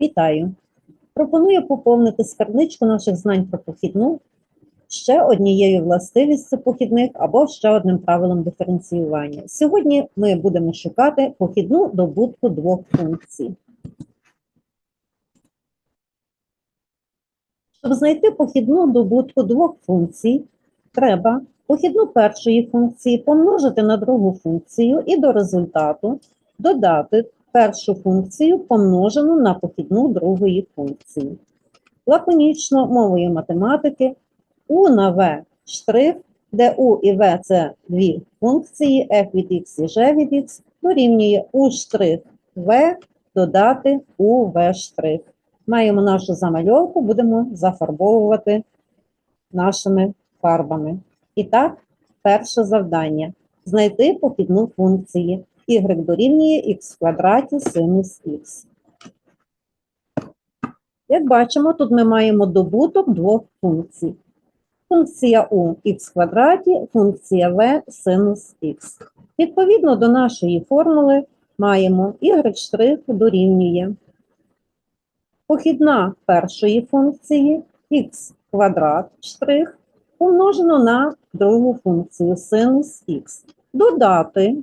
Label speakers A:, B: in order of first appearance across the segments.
A: Вітаю! Пропоную поповнити скарбничку наших знань про похідну ще однією властивістю похідних або ще одним правилом диференціювання. Сьогодні ми будемо шукати похідну добутку двох функцій. Щоб знайти похідну добутку двох функцій, треба похідну першої функції помножити на другу функцію і до результату додати першу функцію помножену на похідну другої функції. Лаконічно мовою математики у на v штрих, де у і v – це дві функції f від x і g від x, дорівнює у штрих v додати у v штрих. Маємо нашу замальовку, будемо зафарбовувати нашими фарбами. І так, перше завдання знайти похідну функції y дорівнює х в квадраті синус х. Як бачимо, тут ми маємо добуток двох функцій. Функція у х квадраті, функція v синус х. Відповідно до нашої формули маємо y' дорівнює похідна першої функції х квадрат штрих помножено на другу функцію синус х. Додати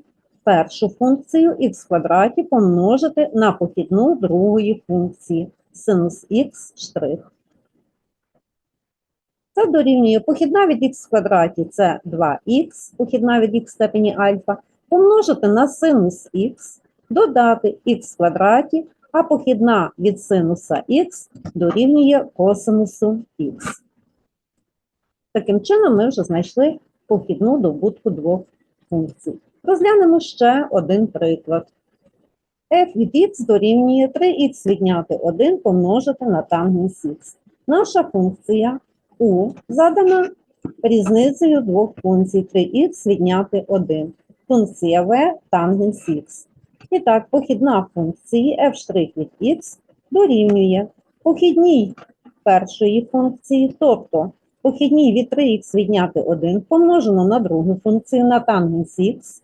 A: першу функцію х квадраті помножити на похідну другої функції синус х штрих. Це дорівнює похідна від х квадраті це 2х, похідна від х в степені альфа, помножити на синус х, додати х квадраті, а похідна від синуса х дорівнює косинусу х. Таким чином, ми вже знайшли похідну добутку двох функцій. Розглянемо ще один приклад. f від х дорівнює 3х відняти 1 помножити на тангенс х. Наша функція у задана різницею двох функцій 3х відняти 1. Функція v тангенс х. І так, похідна функції f' від х дорівнює похідній першої функції, тобто похідній від 3х відняти 1 помножено на другу функцію на тангенс х,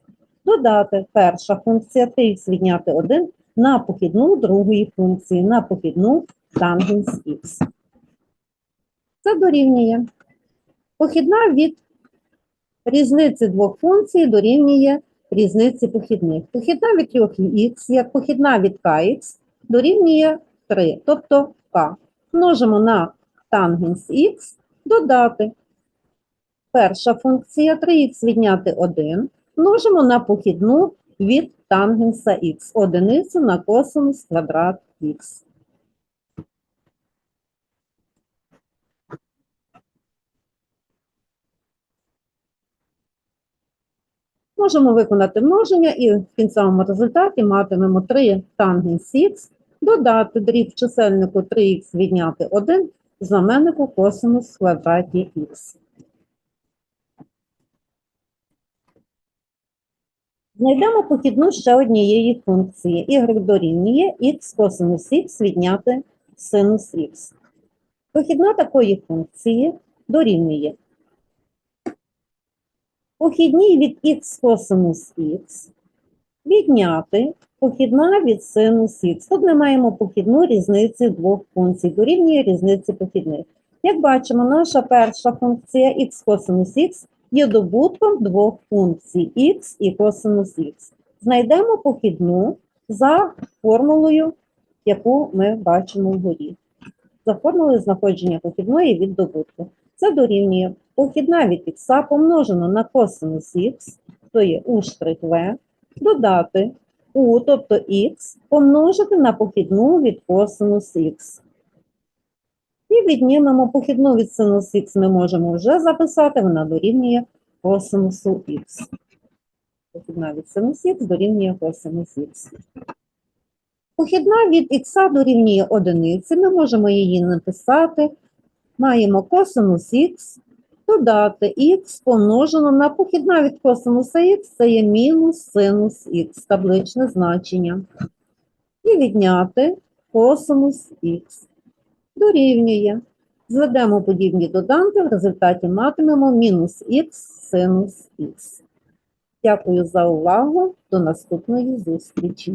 A: додати перша функція 3х відняти 1 на похідну другої функції, на похідну тангенс х. Це дорівнює. Похідна від різниці двох функцій дорівнює різниці похідних. Похідна від 3х, як похідна від kx, дорівнює 3, тобто k. Множимо на тангенс х, додати. Перша функція 3х відняти 1, множимо на похідну від тангенса х, одиницю на косинус квадрат х. Можемо виконати множення і в кінцевому результаті матимемо 3 тангенс х, додати дріб чисельнику 3х відняти 1, знаменнику косинус квадраті х. Знайдемо похідну ще однієї функції. y дорівнює х косинус х відняти синус х. Похідна такої функції дорівнює похідній від х косинус х відняти похідна від синус х. Тут ми маємо похідну різниці двох функцій, дорівнює різниці похідних. Як бачимо, наша перша функція х косинус х є добутком двох функцій х і косинус х. Знайдемо похідну за формулою, яку ми бачимо вгорі. За формулою знаходження похідної від добутку. Це дорівнює похідна від х помножено на косинус х, то є у штрих v, додати у, тобто х, помножити на похідну від косинус х. І віднімемо похідну від синус х ми можемо вже записати, вона дорівнює косинусу х. Похідна від синус х дорівнює косинус х. Похідна від х дорівнює одиниці, ми можемо її написати. Маємо косинус х, додати х помножено на похідна від косинуса х, це є мінус синус х, табличне значення. І відняти косинус х. Дорівнює. Зведемо подібні доданки, в результаті матимемо мінус х синус х. Дякую за увагу. До наступної зустрічі.